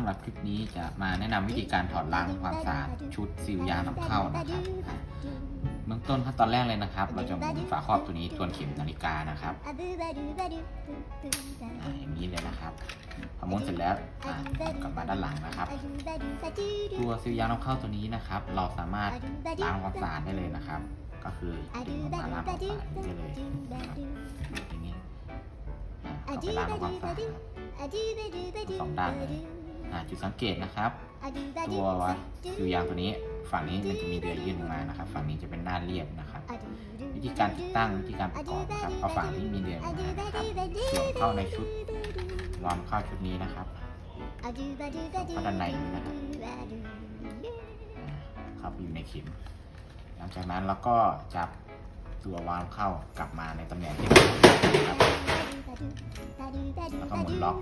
สำหรับคลิปนี้จะมาแนะนำวิธีการถอดล้างความสะอาดชุดซีลยางนำเข้านะครับเบื้องต้นขั้นตอนแรกเลยนะครับ เราจะหมุนฝาครอบตัวนี้ทวนเข็มนาฬิกานะครับอย่างนี้เลยนะครับพอหมุนเสร็จแล้วกลับมาด้านหลังนะครับ ตัวซีลยางนำเข้าตัวนี้นะครับ เราสามารถล้างความสะอาดได้เลยนะครับ ก็คือดึงออกมาล้างความสะอาดได้เลยอย่างนี้เอาไปล้างความสะอาดสองด้านเลย จุดสังเกตนะครับ ตัวซิลยางตัวนี้ ฝั่งนี้มันจะมีเดือยยื่นออกมานะครับ ฝั่งนี้จะเป็นหน้าเรียบนะครับ วิธีการติดตั้งวิธีการประกอบนะครับเอาฝั่งที่มีเดือยออกมานะครับเสียบเข้าในชุดวอร์มเข้าชุดนี้นะครับเข้าด้านในนี้นะครับอ่าเข้าไปอยู่ในเข็ม หลังจากนั้นเราก็จับตัววาล์วเข้ากลับมาในตำแหน่งที่เรานะครับแล้วก็หมุนล็อก